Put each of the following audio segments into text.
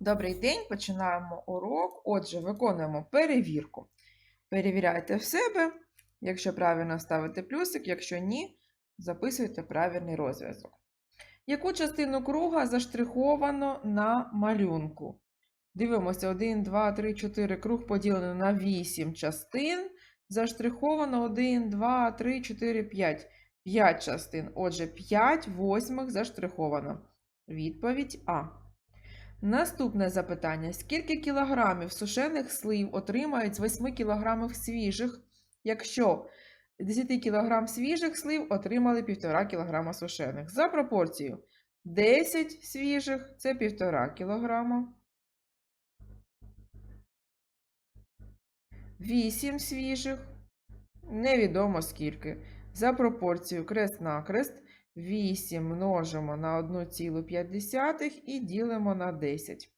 Добрий день, починаємо урок. Отже, виконуємо перевірку. Перевіряйте в себе. Якщо правильно ставите плюсик, якщо ні, записуйте правильний розв'язок. Яку частину круга заштриховано на малюнку? Дивимося: 1, 2, 3, 4. Круг поділено на 8 частин. Заштриховано 1, 2, 3, 4, 5. 5 частин. Отже, 5 восьмих заштриховано. Відповідь А. Наступне запитання: скільки кілограмів сушених слив отримають з 8 кілограмів свіжих, якщо 10 кілограм свіжих слив отримали 1,5 кілограма сушених? За пропорцією 10 свіжих це 1,5 кілограма. 8 свіжих невідомо скільки. За пропорцією крест-накрест 8 множимо на 1,5 і ділимо на 10.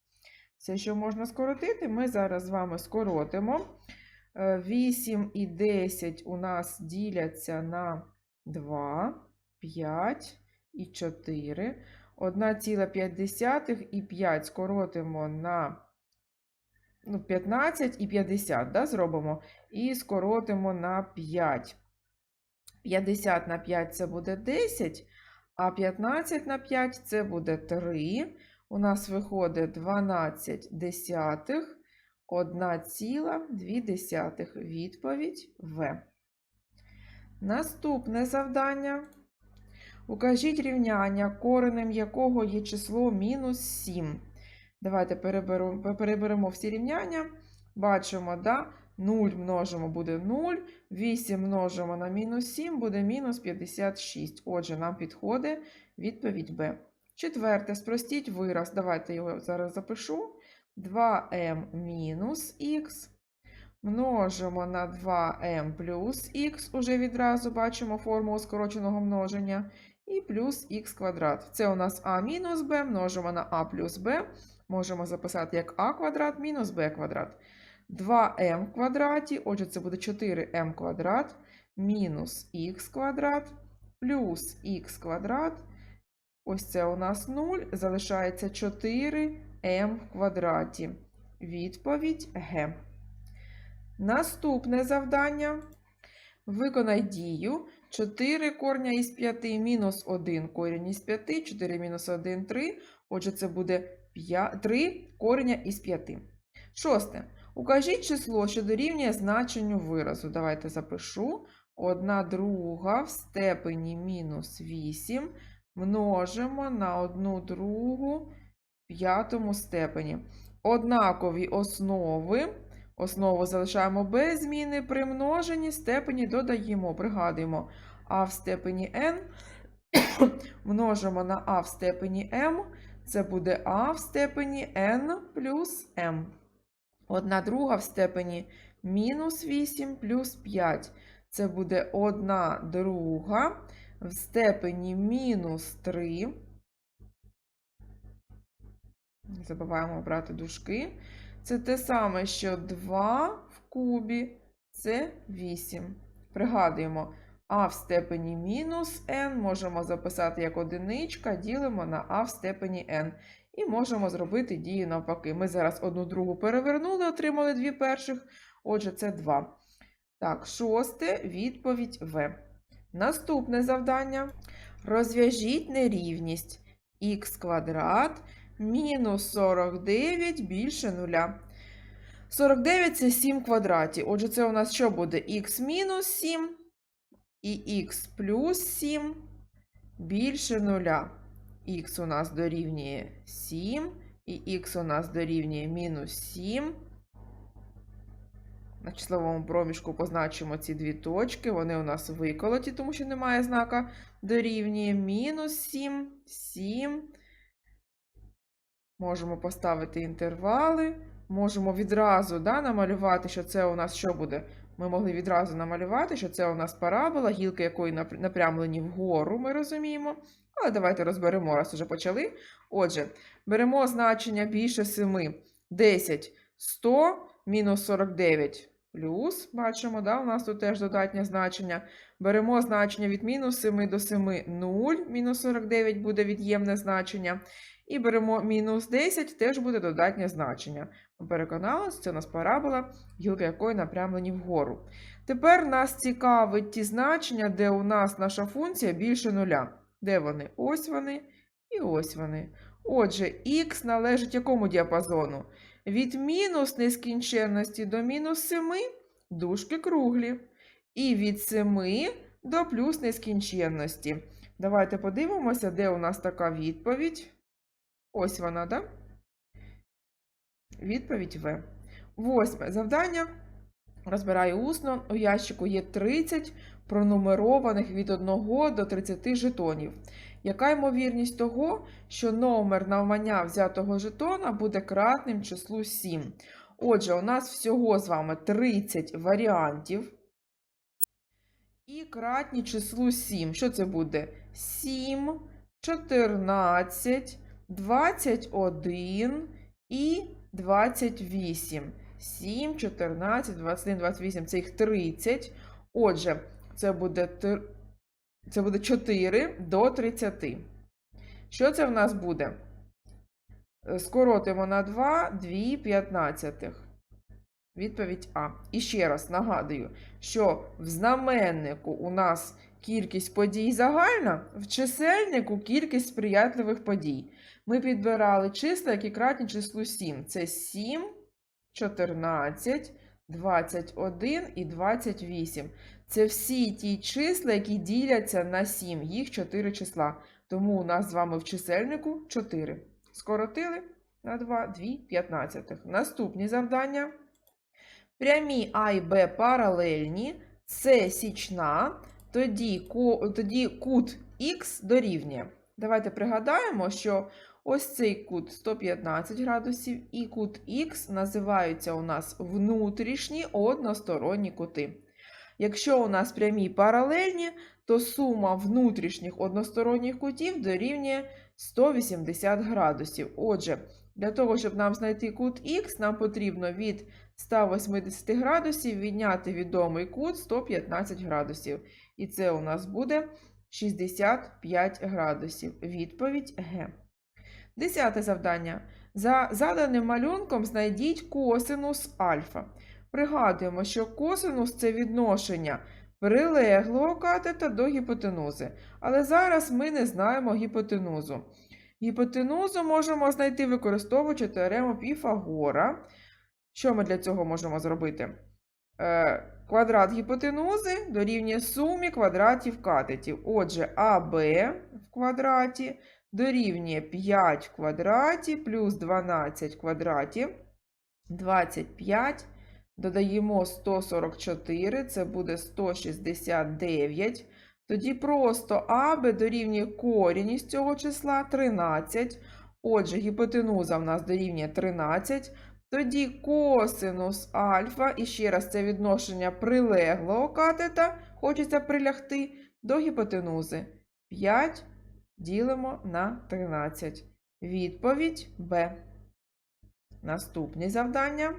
Все, що можна скоротити, ми зараз з вами скоротимо. Е, 8 і 10 у нас діляться на 2, 5 і 4. 1,5 і 5 скоротимо на ну, 15 і 50, да, зробимо. І скоротимо на 5. 50 на 5 це буде 10, а 15 на 5 це буде 3. У нас виходить 12 десятих, 1,2 відповідь В. Наступне завдання. Укажіть рівняння, коренем якого є число мінус 7. Давайте переберемо, переберемо всі рівняння. Бачимо, да? 0 множимо буде 0, 8 множимо на мінус 7 буде мінус 56. Отже, нам підходить відповідь Б. Четверте, спростіть вираз. Давайте його зараз запишу. 2m мінус х. Множимо на 2m плюс х, уже відразу бачимо формулу скороченого множення. І плюс х квадрат. Це у нас а мінус b, множимо на а плюс b. Можемо записати як а квадрат мінус b квадрат. 2m в квадраті, отже, це буде 4m квадрат мінус х квадрат плюс х квадрат. Ось це у нас 0, залишається 4m в квадраті. Відповідь Г. Наступне завдання. Виконай дію. 4 корня із 5 мінус 1 корінь із 5, 4 мінус 1 3. Отже, це буде 5, 3 кореня із 5. Шосте. Укажіть число, що дорівнює значенню виразу. Давайте запишу. 1 друга в степені мінус 8 множимо на 1 другу в п'ятому степені. Однакові основи. Основу залишаємо без зміни. При множенні степені додаємо, пригадуємо а в степені n. множимо на а в степені m. Це буде а в степені n плюс m. Одна друга в степені мінус 8 плюс 5. Це буде 1 друга в степені мінус 3. Не забуваємо брати дужки. Це те саме, що 2 в кубі це 8. Пригадуємо, а в степені мінус n можемо записати як одиничка, ділимо на а в степені n. І можемо зробити дію навпаки. Ми зараз одну другу перевернули, отримали дві перших. Отже, це 2. Так, шосте відповідь В. Наступне завдання. Розв'яжіть нерівність х квадрат мінус 49 більше нуля. 49 це 7 квадратів. Отже, це у нас що буде? х мінус 7 і х плюс 7 більше нуля. Х у нас дорівнює 7, і х у нас дорівнює мінус 7. На числовому проміжку позначимо ці дві точки. Вони у нас виколоті, тому що немає знака дорівнює мінус 7, 7. Можемо поставити інтервали. Можемо відразу да, намалювати, що це у нас що буде? Ми могли відразу намалювати, що це у нас парабола, гілки якої напрямлені вгору, ми розуміємо. Але давайте розберемо, раз уже почали. Отже, беремо значення більше 7, 10, 100, мінус 49 плюс. Бачимо, да, у нас тут теж додатнє значення. Беремо значення від мінус 7 до 7, 0, мінус 49 буде від'ємне значення. І беремо мінус 10, теж буде додатнє значення. Переконалися, це у нас парабола, гілки якої напрямлені вгору. Тепер нас цікавить ті значення, де у нас наша функція більше нуля. Де вони? Ось вони і ось вони. Отже, х належить якому діапазону? Від мінус нескінченності до мінус 7 дужки круглі. І від 7 до плюс нескінченності. Давайте подивимося, де у нас така відповідь. Ось вона, так? Відповідь В. Восьме завдання. Розбираю усно. У ящику є 30 пронумерованих від 1 до 30 жетонів. Яка ймовірність того, що номер навмання взятого жетона буде кратним числу 7? Отже, у нас всього з вами 30 варіантів. І кратні числу 7. Що це буде? 7, 14, 21 і 28. 7, 14, 21, 28. Це їх 30. Отже, це буде, це буде 4 до 30. Що це в нас буде? Е, Скоротимо на 2, 2 п'ятнадцятих. Відповідь А. І ще раз нагадую, що в знаменнику у нас кількість подій загальна, в чисельнику кількість сприятливих подій. Ми підбирали числа, які кратні числу 7. Це 7, 14, 21 і 28. Це всі ті числа, які діляться на 7. Їх 4 числа. Тому у нас з вами в чисельнику 4. Скоротили на 2, 2 п'ятнадцятих. Наступні завдання. Прямі А і Б паралельні, С січна, тоді, тоді кут Х дорівнює. Давайте пригадаємо, що ось цей кут 115 градусів і кут Х називаються у нас внутрішні односторонні кути. Якщо у нас прямі паралельні, то сума внутрішніх односторонніх кутів дорівнює 180 градусів. Отже, для того, щоб нам знайти кут Х, нам потрібно від 180 градусів відняти відомий кут 115 градусів. І це у нас буде 65 градусів. Відповідь Г. Десяте завдання. За заданим малюнком знайдіть косинус альфа. Пригадуємо, що косинус це відношення прилеглого катета до гіпотенузи. Але зараз ми не знаємо гіпотенузу. Гіпотенузу можемо знайти, використовуючи теорему Піфагора. Що ми для цього можемо зробити? Е, квадрат гіпотенузи дорівнює сумі квадратів катетів. Отже, АБ в квадраті дорівнює 5 в квадраті плюс 12 в квадраті. 25. Додаємо 144, це буде 169. Тоді просто АБ дорівнює корінь із цього числа 13. Отже, гіпотенуза в нас дорівнює 13. Тоді косинус альфа, і ще раз це відношення прилеглого катета, хочеться прилягти, до гіпотенузи. 5 ділимо на 13. Відповідь Б. Наступні завдання.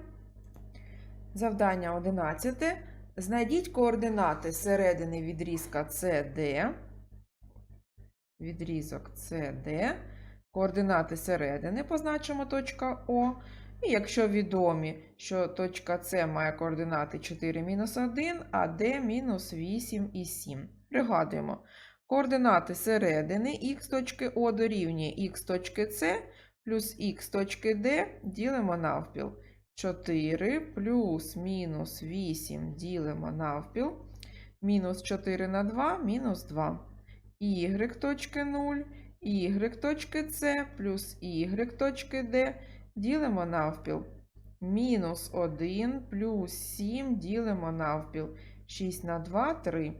Завдання 11. Знайдіть координати середини відрізка CD. Відрізок CD. Координати середини позначимо точка О. І якщо відомі, що точка С має координати 4 мінус 1, а Д мінус 8 і 7. Пригадуємо, координати середини х точки О дорівнює х точки С плюс х точки Д ділимо навпіл. 4 плюс мінус 8 ділимо навпіл. Мінус 4 на 2 мінус 2. Y точки 0, y точки С плюс y точки Д ділимо навпіл. Мінус 1 плюс 7 ділимо навпіл. 6 на 2 3.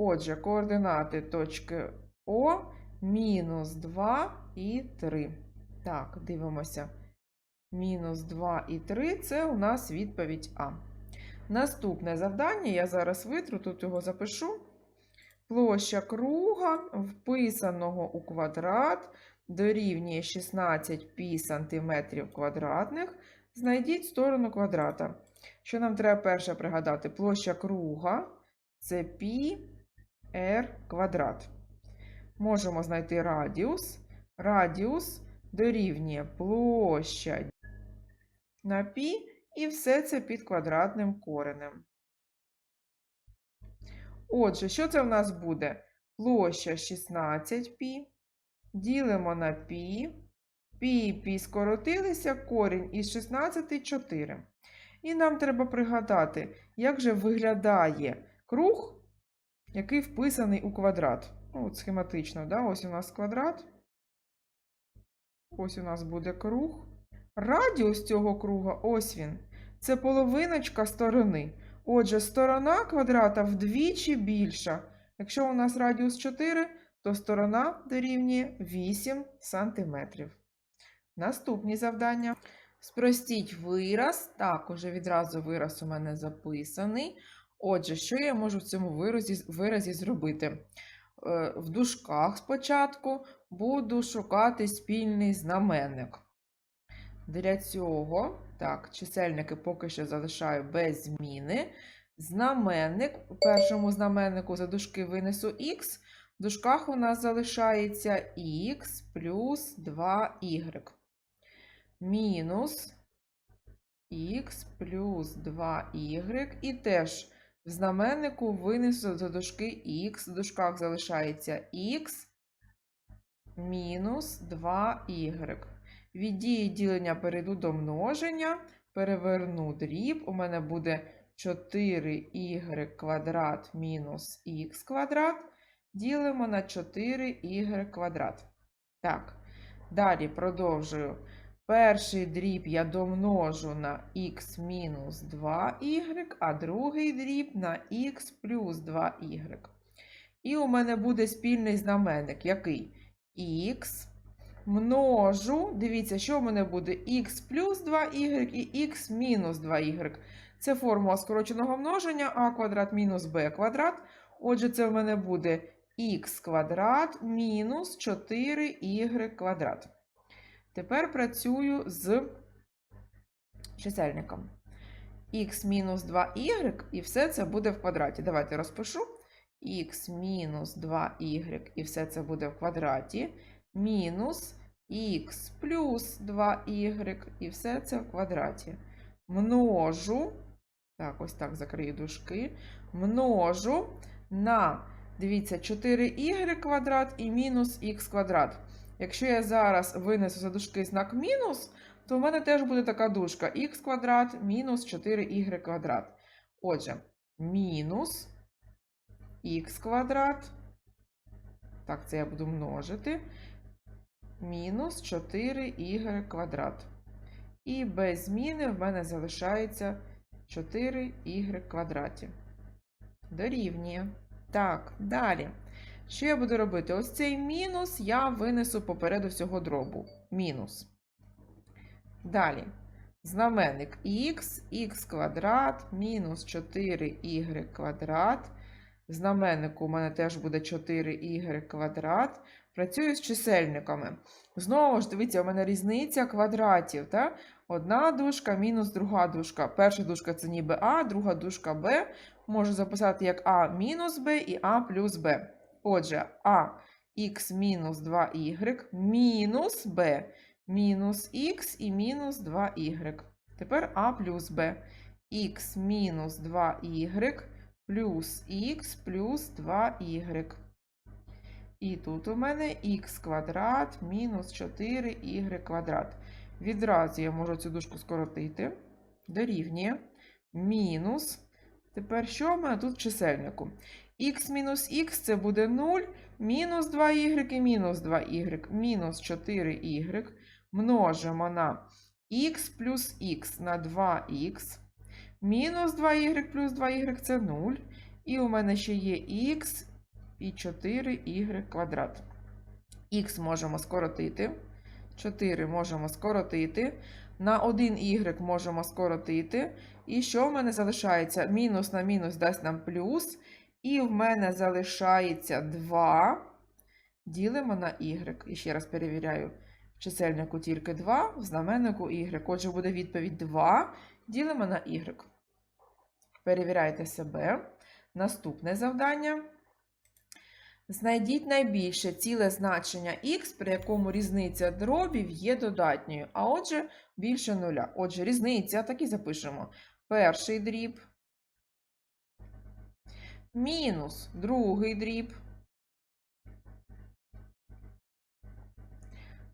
Отже, координати точки О мінус 2 і 3. Так, дивимося. Мінус 2 і 3 це у нас відповідь А. Наступне завдання, я зараз витру, тут його запишу. Площа круга, вписаного у квадрат, дорівнює 16 пі сантиметрів квадратних. Знайдіть сторону квадрата. Що нам треба перше пригадати? Площа круга це пі r квадрат. Можемо знайти радіус. Радіус дорівнює площа на пі, і все це під квадратним коренем. Отже, що це в нас буде? Площа 16π, ділимо на пі, пі і пі скоротилися, корінь із 16 – 4. І нам треба пригадати, як же виглядає круг, який вписаний у квадрат. Ну, от схематично, да? ось у нас квадрат. Ось у нас буде круг. Радіус цього круга, ось він. Це половиночка сторони. Отже, сторона квадрата вдвічі більша. Якщо у нас радіус 4, то сторона дорівнює 8 см. Наступні завдання. Спростіть вираз. Так, уже відразу вираз у мене записаний. Отже, що я можу в цьому виразі, виразі зробити? Е, В дужках спочатку буду шукати спільний знаменник. Для цього, так, чисельники поки що залишаю без зміни. Знаменник, у першому знаменнику за дужки винесу х, в дужках у нас залишається х плюс 2y. Мінус х плюс 2y. І теж в знаменнику винесу за дужки х, в дужках залишається х мінус 2y. Від дії ділення перейду до множення, переверну дріб. У мене буде 4y квадрат мінус х квадрат. Ділимо на 4y квадрат. Так, далі продовжую. Перший дріб я домножу на х мінус 2y, а другий дріб на х плюс 2y. І у мене буде спільний знаменник, який х множу. Дивіться, що в мене буде х плюс 2y і х мінус 2y. Це формула скороченого множення а квадрат мінус b квадрат. Отже, це в мене буде х квадрат мінус 4y квадрат. Тепер працюю з чисельником. х мінус 2y, і все це буде в квадраті. Давайте розпишу. х мінус 2y, і все це буде в квадраті. Мінус х плюс 2y, і все це в квадраті. Множу, так, ось так закрию дужки, множу на, дивіться, 4y квадрат і мінус х квадрат. Якщо я зараз винесу за дужки знак мінус, то в мене теж буде така дужка х квадрат мінус 4y квадрат. Отже, мінус х квадрат, так, це я буду множити, мінус 4y квадрат. І без зміни в мене залишається 4y квадраті. Дорівнює. Так, далі. Що я буду робити? Ось цей мінус я винесу попереду всього дробу. Мінус. Далі. Знаменник х, х квадрат, мінус 4y квадрат. В знаменнику у мене теж буде 4y квадрат. Працюю з чисельниками. Знову ж, дивіться, у мене різниця квадратів. Так? Одна дужка мінус друга дужка. Перша дужка це ніби А, друга дужка Б. Можу записати як А мінус Б і А плюс Б. Отже, А х мінус 2y мінус b мінус х і мінус 2y. Тепер А плюс b. х мінус 2y плюс х плюс 2y. І тут у мене х квадрат мінус 4y квадрат. Відразу я можу цю дужку скоротити. Дорівнює мінус. Тепер що в мене тут в чисельнику? Х мінус х це буде 0, мінус 2y і мінус 2y, мінус 4y. Множимо на х плюс х на 2х. Мінус 2y плюс 2y це 0. І у мене ще є х і 4y квадрат. Х можемо скоротити. 4 можемо скоротити. На 1y можемо скоротити. І що в мене залишається? Мінус на мінус дасть нам плюс. І в мене залишається 2. Ділимо на y. І ще раз перевіряю. В чисельнику тільки 2, в знаменнику y. Отже, буде відповідь 2. Ділимо на y. Перевіряйте себе. Наступне завдання. Знайдіть найбільше ціле значення х, при якому різниця дробів є додатньою, а отже, більше нуля. Отже, різниця, так і запишемо. Перший дріб мінус другий дріб.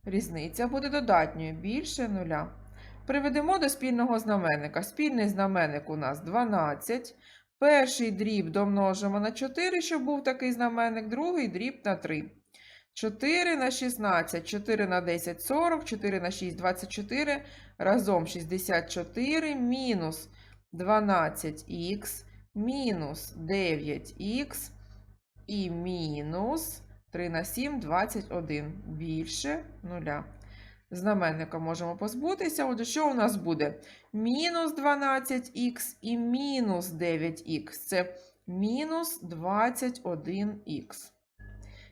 Різниця буде додатньою більше нуля. Приведемо до спільного знаменника. Спільний знаменник у нас 12. Перший дріб домножимо на 4, щоб був такий знаменник, другий дріб на 3. 4 на 16, 4 на 10 40, 4 на 6 24, разом 64, мінус 12х, мінус 9х і мінус 3 на 7 21, більше 0. Знаменника можемо позбутися. Отже, що у нас буде? Мінус 12х і мінус 9х. Це мінус 21х.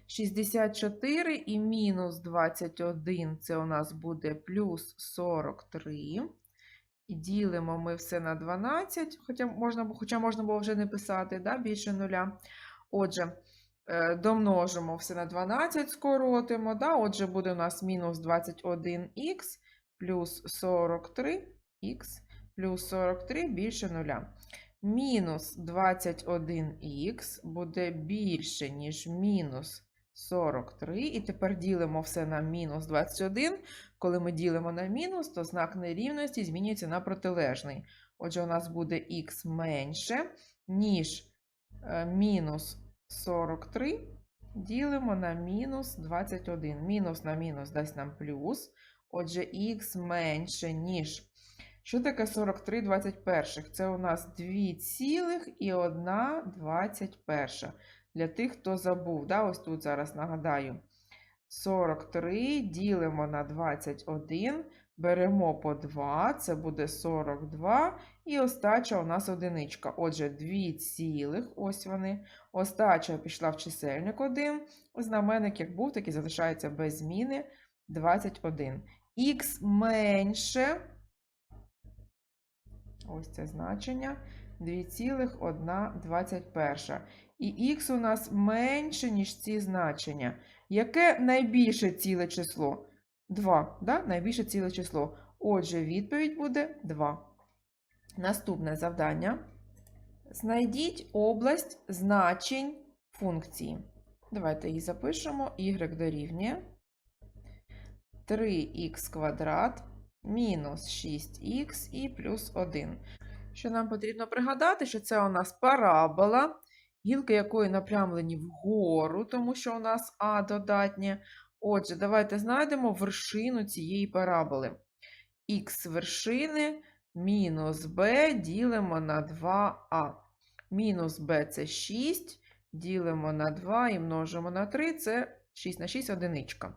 64 і мінус 21 це у нас буде плюс 43. І ділимо ми все на 12, хоча можна, хоча можна було вже не писати, да, більше нуля. Отже, е, домножимо все на 12, скоротимо. Да? Отже, буде у нас мінус 21х плюс 43х плюс 43 більше нуля. Мінус 21х буде більше, ніж мінус 43. І тепер ділимо все на мінус 21. Коли ми ділимо на мінус, то знак нерівності змінюється на протилежний. Отже, у нас буде х менше, ніж е, мінус 43. Ділимо на мінус 21. Мінус на мінус дасть нам плюс. Отже, х менше, ніж. Що таке 43 21? Це у нас 2,121. Для тих, хто забув. Да? Ось тут зараз нагадаю. 43 ділимо на 21, беремо по 2, це буде 42. І остача у нас одиничка. Отже, 2 цілих, ось вони. Остача пішла в чисельник 1. Знаменник, як був, так і залишається без зміни 21. Х менше. Ось це значення 2,121. І х у нас менше, ніж ці значення. Яке найбільше ціле число? 2. Да? Найбільше ціле число. Отже, відповідь буде 2. Наступне завдання. Знайдіть область значень функції. Давайте її запишемо. y дорівнює 3х квадрат мінус 6х і плюс 1. Що нам потрібно пригадати, що це у нас парабола, гілки якої напрямлені вгору, тому що у нас А додатнє. Отже, давайте знайдемо вершину цієї параболи. Х вершини мінус b ділимо на 2а. Мінус b це 6, ділимо на 2 і множимо на 3 це 6 на 6 одиничка.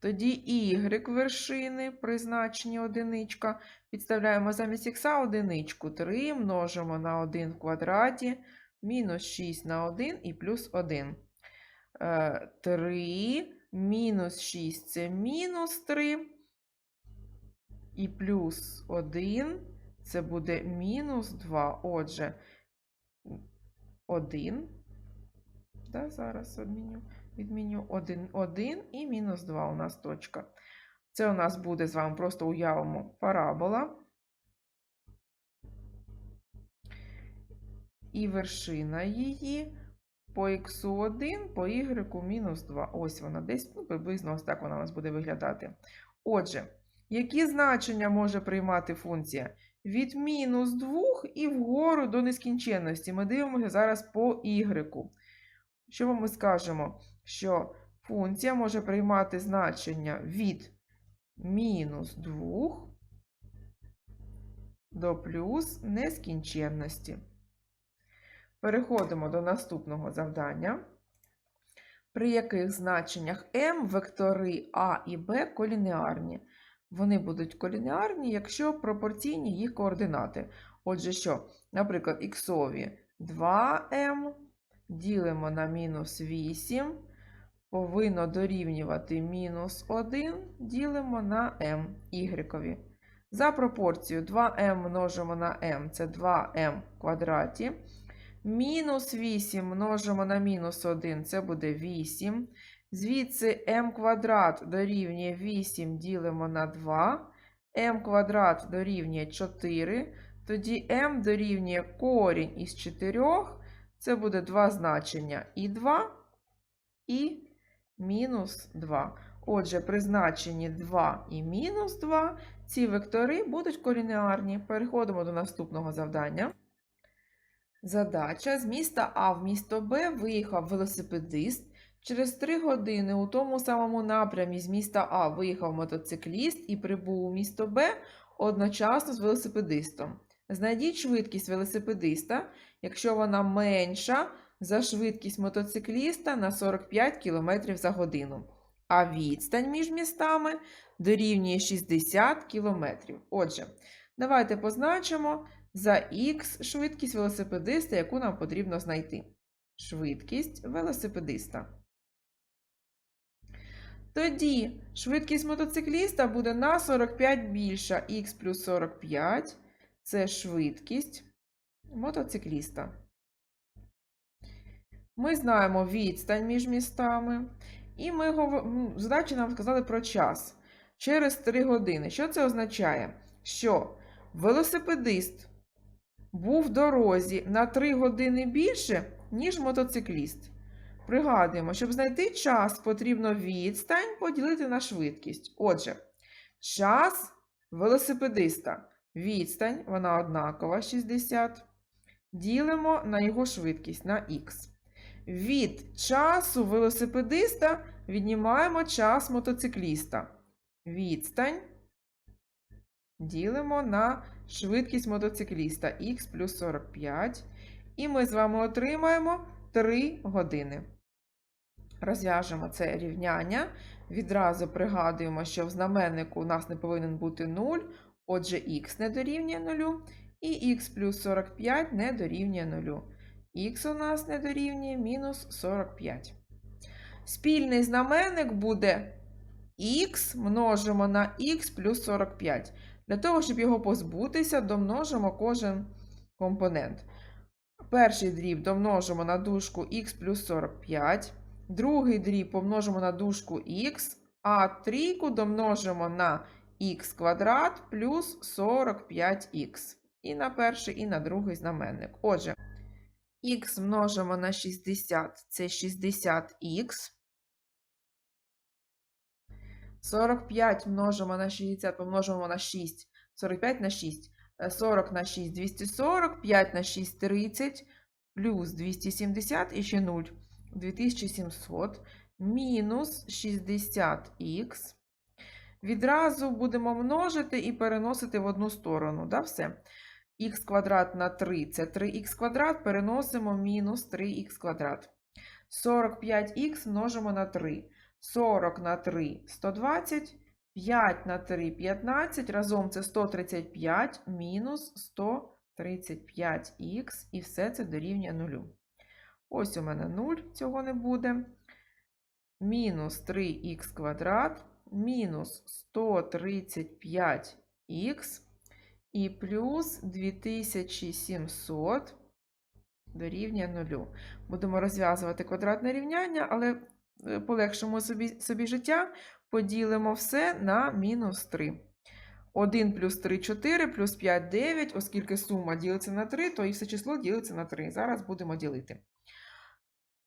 Тоді y вершини при значенні одиничка. Підставляємо замість х одиничку. 3 множимо на 1 в квадраті, мінус 6 на 1 і плюс 1. 3 е, мінус 6 це мінус 3. І плюс 1 це буде мінус 2. Отже, 1. Да, зараз обміню відміню 1, 1 і мінус 2 у нас точка. Це у нас буде з вами просто уявимо парабола. І вершина її по х1, по y мінус 2. Ось вона десь, ну, приблизно ось так вона у нас буде виглядати. Отже, які значення може приймати функція? Від мінус 2 і вгору до нескінченності. Ми дивимося зараз по y. Що ми скажемо? Що функція може приймати значення від мінус 2 до плюс нескінченності. Переходимо до наступного завдання, при яких значеннях m вектори А і Б колінеарні. Вони будуть колінеарні, якщо пропорційні їх координати. Отже, що, наприклад, х 2m ділимо на мінус 8, повинно дорівнювати мінус 1, ділимо на m y. За пропорцією 2m множимо на m це 2m квадраті. Мінус 8 множимо на мінус 1, це буде 8. Звідси m квадрат дорівнює 8 ділимо на 2. m квадрат дорівнює 4. Тоді m дорівнює корінь із 4. Це буде два значення і 2, і мінус 2. Отже, при значенні 2 і мінус 2 ці вектори будуть колінеарні. Переходимо до наступного завдання. Задача з міста А в місто Б виїхав велосипедист. Через 3 години у тому самому напрямі з міста А виїхав мотоцикліст і прибув у місто Б одночасно з велосипедистом. Знайдіть швидкість велосипедиста, якщо вона менша за швидкість мотоцикліста на 45 км за годину. А відстань між містами дорівнює 60 км. Отже, давайте позначимо за х швидкість велосипедиста, яку нам потрібно знайти. Швидкість велосипедиста. Тоді швидкість мотоцикліста буде на 45 більша. х плюс 45 це швидкість мотоцикліста. Ми знаємо відстань між містами. І ми задачі нам сказали про час. Через 3 години. Що це означає? Що велосипедист був в дорозі на 3 години більше, ніж мотоцикліст. Пригадуємо, щоб знайти час, потрібно відстань поділити на швидкість. Отже, час велосипедиста. Відстань, вона однакова 60. Ділимо на його швидкість на х. Від часу велосипедиста віднімаємо час мотоцикліста. Відстань ділимо на швидкість мотоцикліста х плюс 45. І ми з вами отримаємо 3 години. Розв'яжемо це рівняння. Відразу пригадуємо, що в знаменнику у нас не повинен бути 0, отже, х не дорівнює 0, і х плюс 45 не дорівнює 0. Х у нас не дорівнює мінус 45. Спільний знаменник буде х множимо на х плюс 45. Для того, щоб його позбутися, домножимо кожен компонент. Перший дріб домножимо на дужку х плюс 45. Другий дріб помножимо на дужку х, а трійку домножимо на х квадрат плюс 45х. І на перший, і на другий знаменник. Отже, х множимо на 60 це 60х. 45 множимо на 60, помножимо на 6, 45 на 6, Е, 40 на 6 240, 5 на 6 30, плюс 270 і ще 0 2700, мінус 60х. Відразу будемо множити і переносити в одну сторону. Да, все. х квадрат на 3 це 3х квадрат, переносимо мінус 3х квадрат. 45х множимо на 3. 40 на 3 – 120, 5 на 3 – 15, разом це 135 мінус 135х, і все це дорівнює 0. Ось у мене 0, цього не буде. Мінус 3х квадрат, мінус 135х і плюс 2700 дорівнює 0. Будемо розв'язувати квадратне рівняння, але полегшимо собі, собі життя, поділимо все на мінус 3. 1 плюс 3 – 4, плюс 5 – 9, оскільки сума ділиться на 3, то і все число ділиться на 3. Зараз будемо ділити.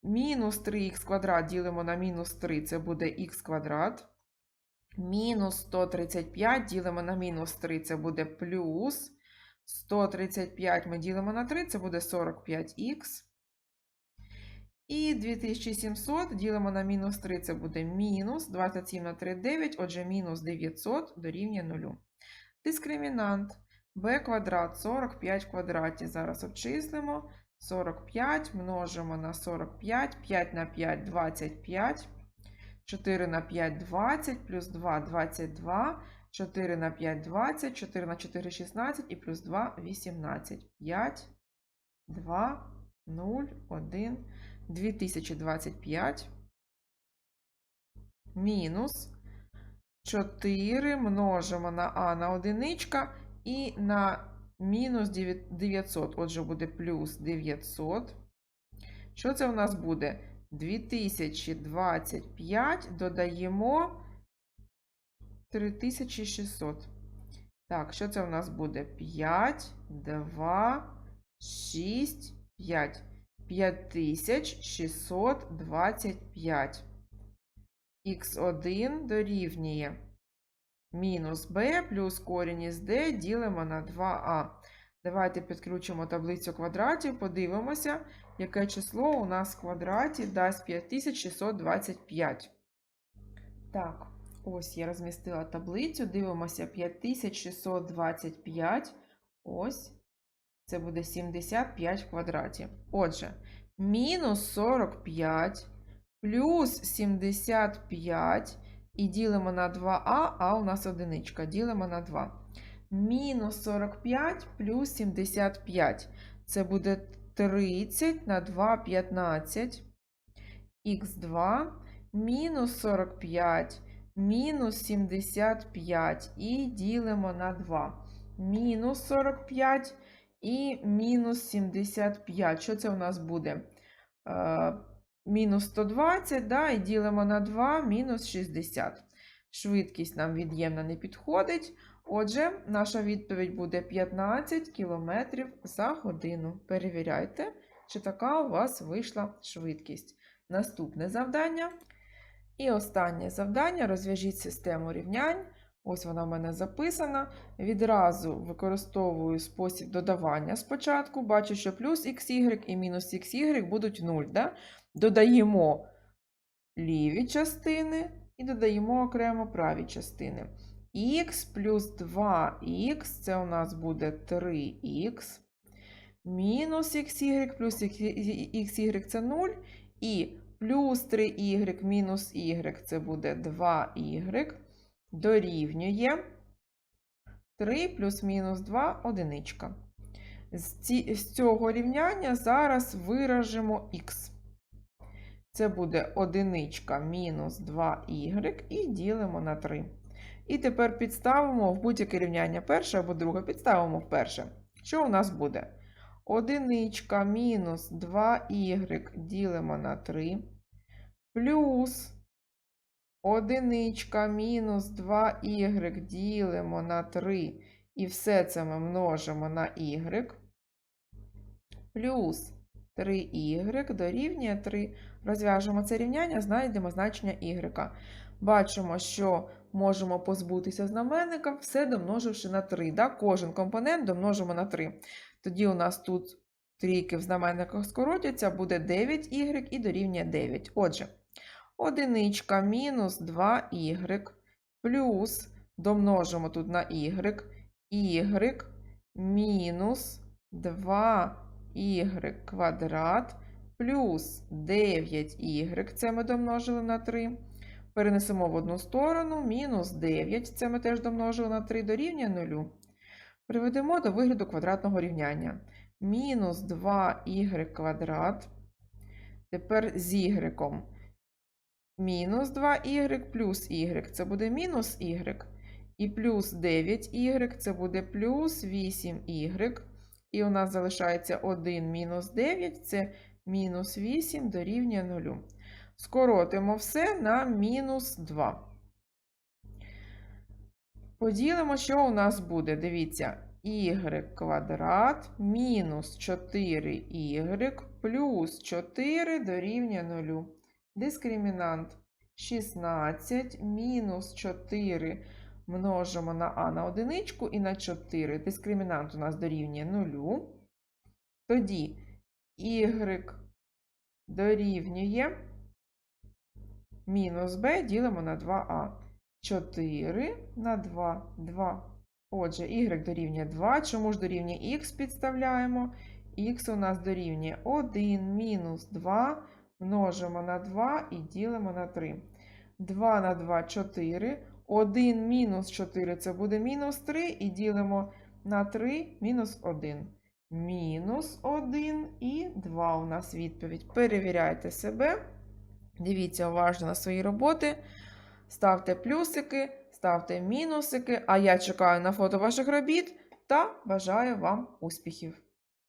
Мінус 3х квадрат ділимо на мінус 3, це буде х квадрат. Мінус 135 ділимо на мінус 3, це буде плюс 135 ми ділимо на 3, це буде 45х. І 2700 ділимо на мінус 3, це буде мінус 27 на 3 – 9, отже, мінус 900 дорівнює 0. Дискримінант b квадрат 45 в квадраті. Зараз обчислимо. 45 множимо на 45, 5 на 5 – 25, 4 на 5 – 20, плюс 2 – 22, 4 на 5 – 20, 4 на 4 – 16 і плюс 2 – 18. 5, 2, 0, 1, 2025 мінус 4 множимо на а на одиничка і на мінус 900. Отже, буде плюс 900. Що це у нас буде? 2025 додаємо 3600. Так, що це у нас буде? 5, 2, 6, 5. 5625. Х1 дорівнює мінус b плюс корінь із d ділимо на 2а. Давайте підключимо таблицю квадратів, подивимося, яке число у нас в квадраті дасть 5625. Так, ось я розмістила таблицю. Дивимося 5625. Ось. Це буде 75 в квадраті. Отже, мінус 45 плюс 75 і ділимо на 2а, а у нас одиничка. Ділимо на 2. Мінус 45 плюс 75. Це буде 30 на 2 15. Х2 мінус 45 мінус 75 і ділимо на 2. Мінус 45 і мінус 75. Що це у нас буде? Е, мінус 120, да, і ділимо на 2, мінус 60. Швидкість нам від'ємна не підходить. Отже, наша відповідь буде 15 км за годину. Перевіряйте, чи така у вас вийшла швидкість. Наступне завдання. І останнє завдання: розв'яжіть систему рівнянь. Ось вона в мене записана. Відразу використовую спосіб додавання спочатку. Бачу, що плюс xy і мінус xy будуть 0. Да? Додаємо ліві частини і додаємо окремо праві частини. Х плюс 2х це у нас буде 3х. Мінус xy плюс xy це 0. І плюс 3y мінус y це буде 2y дорівнює 3 плюс мінус 2 одиничка. З, цього рівняння зараз виражемо х. Це буде одиничка мінус 2y і ділимо на 3. І тепер підставимо в будь-яке рівняння перше або друге. Підставимо в перше. Що у нас буде? Одиничка мінус 2y ділимо на 3. Плюс Одиничка мінус 2y ділимо на 3, і все це ми множимо на y. Плюс 3y дорівнює 3. Розв'яжемо це рівняння, знайдемо значення y. Бачимо, що можемо позбутися знаменника, все домноживши на 3. Да? Кожен компонент домножимо на 3. Тоді у нас тут трійки в знаменниках скоротяться, буде 9y і дорівнює 9. Отже. Одиничка мінус 2y плюс домножимо тут на y, y мінус 2y квадрат плюс 9y, це ми домножили на 3. Перенесемо в одну сторону, мінус 9, це ми теж домножили на 3 дорівнює 0. Приведемо до вигляду квадратного рівняння. Мінус 2y квадрат. Тепер з y мінус 2y плюс y це буде мінус y. І плюс 9y це буде плюс 8y. І у нас залишається 1 мінус 9 це мінус 8 дорівнює 0. Скоротимо все на мінус 2. Поділимо, що у нас буде. Дивіться, y квадрат мінус 4y плюс 4 дорівнює 0. Дискримінант 16 мінус 4 множимо на а на одиничку і на 4. Дискримінант у нас дорівнює 0. Тоді y дорівнює мінус b ділимо на 2а. 4 на 2, 2. Отже, y дорівнює 2. Чому ж дорівнює х підставляємо? Х у нас дорівнює 1 мінус 2 множимо на 2 і ділимо на 3. 2 на 2 4. 1 мінус 4 це буде мінус 3, і ділимо на 3 мінус 1. Мінус 1 і 2 у нас відповідь. Перевіряйте себе. Дивіться уважно на свої роботи. Ставте плюсики, ставте мінусики. А я чекаю на фото ваших робіт та бажаю вам успіхів!